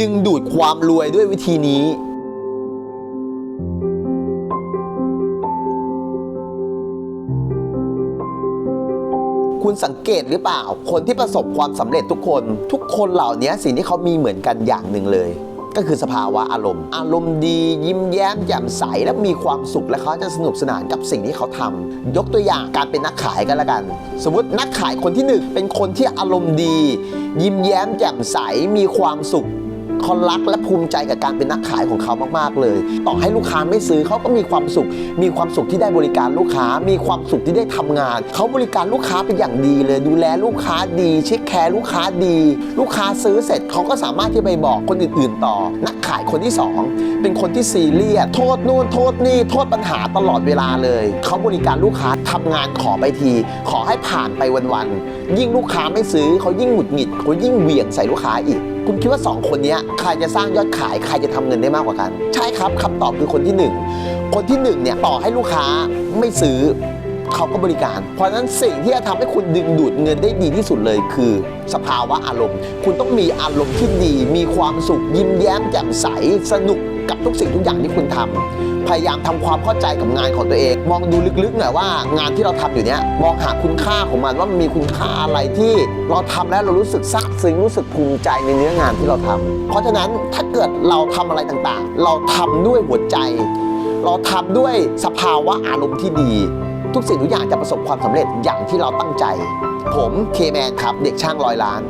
ดึงดูดความรวยด้วยวิธีนี้ คุณสังเกตหรือเปล่า คนที่ประสบความสำเร็จทุกคน ทุกคนเหล่านี้สิ่งที่เขามีเหมือนกันอย่างหนึ่งเลยก็คือสภาวะอารมณ์ อารมณ์ดียิ้มแย้มแจ่มใสและมีความสุขและเขาจะสนุกสนานกับสิ่งที่เขาทำยกตัวอย่างการเป็นนักขายกันละกัน สมมตินักขายคนที่หนึ่งเป็นคนที่อารมณ์ดี ยิ้มแย้มแจ่มใสมีความสุข เขารักและภูมิใจกับการเป็นนักขายของเขามาก ๆ เลย ต่อให้ลูกค้าไม่ซื้อเขาก็มีความสุข มีความสุขที่ได้บริการลูกค้า มีความสุขที่ได้ทำงาน เขาบริการลูกค้าเป็นอย่างดีเลย ดูแลลูกค้าดี เช็คแคร์ลูกค้าดี ลูกค้าซื้อเสร็จเขาก็สามารถที่ไปบอกคนอื่น ๆ ต่อ นักขายคนที่สองเป็นคนที่ซีเรียสโทษนู่นโทษนี่โทษปัญหาตลอดเวลาเลย เขาบริการลูกค้าทำงานขอไปที ขอให้ผ่านไปวัน ๆ ยิ่งลูกค้าไม่ซื้อเขายิ่งหงุดหงิดเขายิ่งเหวี่ยงใส่ลูกค้าอีก คุณคิดว่า 2 คนนี้ใครจะสร้างยอดขายใครจะทำเงินได้มากกว่ากัน ใช่ครับคำตอบคือคนที่ 1 คนที่1เนี่ยต่อให้ลูกค้าไม่ซื้อเขาก็บริการ เพราะฉะนั้นสิ่งที่จะทำให้คุณดึงดูดเงินได้ดีที่สุดเลยคือ สภาวะอารมณ์ คุณต้องมีอารมณ์ที่ดี มีความสุขยิ้มแย้มแจ่มใสสนุกกับทุกสิ่งทุกอย่างที่คุณทำ พยายามทำความเข้าใจกับงานของตัวเอง มองดูลึกๆหน่อยว่างานที่เราทำอยู่เนี้ยมองหาคุณค่าของมันว่ามันมีคุณค่าอะไรที่เราทำแล้วเรารู้สึกซาบซึ้งรู้สึกภูมิใจในเนื้องานที่เราทำเพราะฉะนั้นถ้าเกิดเราทำอะไรต่างๆ เราทำด้วยหัวใจ เราทำด้วยสภาวะอารมณ์ที่ดี ทุกสิ่งทุกอย่างจะประสบความสำเร็จอย่างที่เราตั้งใจ ผมเคแมนครับเด็กช่างร้อยล้าน